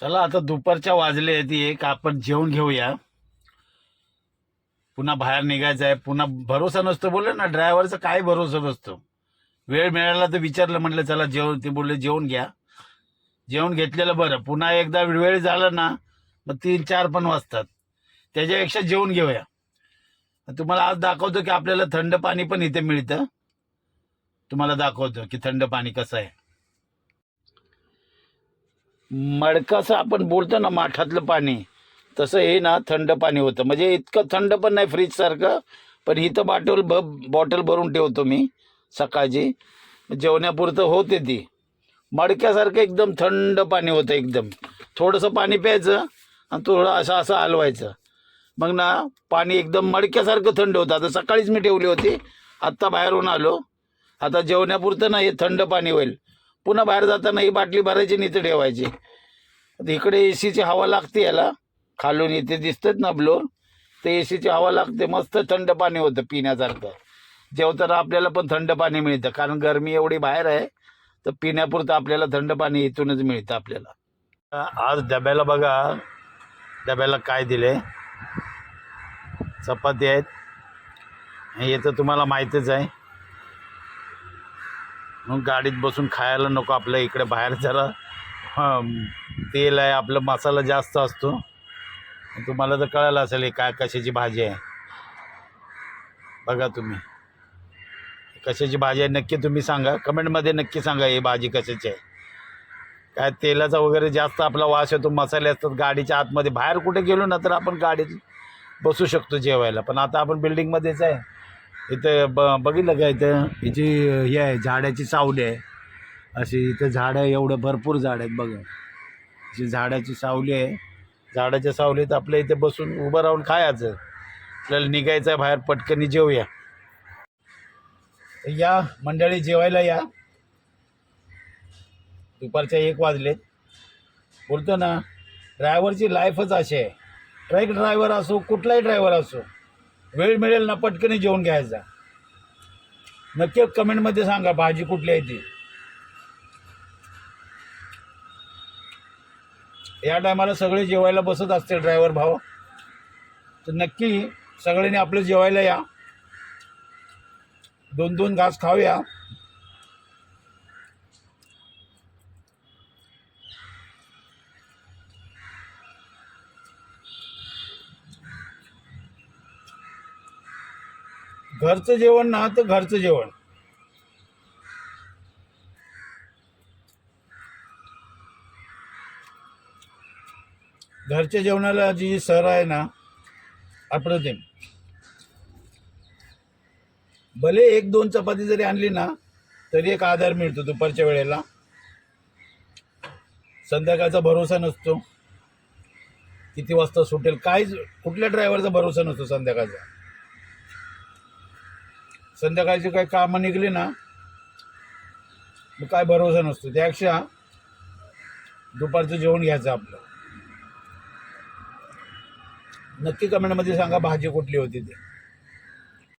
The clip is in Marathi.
चला आता दुपारच्या वाजले आहेत एक आपण जेवण घेऊया. पुन्हा बाहेर निघायचं आहे. पुन्हा भरोसा नसतो बोलले ना ड्रायव्हरचा काय भरोसा नसतो. वेळ मिळाला तर विचारलं म्हटलं चला जेवण ते बोलले जेवण घ्या. जेवण घेतलेलं बरं. पुन्हा एकदा वेळ झाला ना मग तीन चार पण वाजतात. त्याच्यापेक्षा जेवण घेऊया. तुम्हाला आज दाखवतो की आपल्याला थंड पाणी पण इथे मिळतं. तुम्हाला दाखवतो की थंड पाणी कसं आहे. मडकाचं आपण बोलतो ना माठातलं पाणी. तसं हे ना थंड पाणी होतं. म्हणजे इतकं थंड पण नाही फ्रीजसारखं पण इथं बाटल भ बॉटल भरून ठेवतो मी सकाळची. जेवण्यापुरतं होते ती. मडक्यासारखं एकदम थंड पाणी होतं एकदम. थोडंसं पाणी प्यायचं आणि थोडं असं असं हलवायचं. मग ना पाणी एकदम मडक्यासारखं थंड होतं. आता सकाळीच मी ठेवली होती. आत्ता बाहेरून आलो. आता जेवण्यापुरतं ना हे थंड पाणी होईल. पुन्हा बाहेर जाताना ही बाटली भरायची आणि इथे ठेवायची. इकडे ए सीची हवा लागते याला. खालून इथे दिसतात ना ब्लोर ते ए सीची हवा लागते मस्त थंड पाणी होतं पिण्यासारखं. जेवताना आपल्याला पण थंड पाणी मिळतं कारण गरमी एवढी बाहेर आहे तर पिण्यापुरतं आपल्याला थंड पाणी इथूनच मिळतं आपल्याला. आज डब्याला बघा डब्याला काय दिले? चपाती आहेत. हे तर तुम्हाला माहीतच आहे. गाडीत बसून खायला नको आपल्या इकडे बाहेर जरा. तेल आहे आपलं मसाला जास्त असतो. तुम्हाला तर कळालं असेल हे काय कशाची भाजी आहे. बघा तुम्ही. कशाची भाजी आहे नक्की तुम्ही सांगा. कमेंटमध्ये नक्की सांगा ही भाजी कशाची आहे. काय तेलाचा वगैरे जास्त आपला वास येतो मसाले असतात गाडीच्या आतमध्ये. बाहेर कुठे गेलो ना तर आपण गाडीत बसू शकतो जेवायला. पण आता आपण बिल्डिंगमध्येच आहे. इथं ब बघितलं का इथं? हिची हे आहे झाडाची सावली आहे. अशी इथं झाडं एवढं भरपूर झाड आहेत बघा. अशी झाडाची सावली आहे. झाडाच्या सावलीत आपल्या इथे बसून उभं राहून खायचं. आपल्याला निघायचं आहे बाहेर पटकनी जेवूया तर या मंडळी जेवायला या. दुपारच्या एक वाजलेत. बोलतो ना ड्रायव्हरची लाईफच अशी आहे. ट्रक ड्रायव्हर असो कुठलाही ड्रायव्हर असो वेळ मिळेल ना पटकन जेवण घ्यायचा. नक्की कमेंटमध्ये सांगा भाजी कुठली आहे ती? या टायमाला सगळे जेवायला बसत असते ड्रायव्हर भाव तर नक्की सगळ्यांनी आपलं जेवायला या. दोन दोन घास खाऊया. घरचं जेवण ना तर घरचं जेवण. घरच्या जेवणाला जी सर आहे ना अप्रतिम भले एक दोन चपाती जरी आणली ना तरी एक आधार मिळतो दुपारच्या वेळेला. संध्याकाळचा भरोसा नसतो. किती वाजता सुटेल काहीच कुठल्या ड्रायव्हरचा भरोसा नसतो संध्याकाळचा. संध्याकाळची काही कामं निघली ना मग काय भरोसा नसतो. त्यापेक्षा दुपारचं जेवण घ्यायचं आपलं. नक्की कमेंटमध्ये सांगा भाजी कुठली होती ती.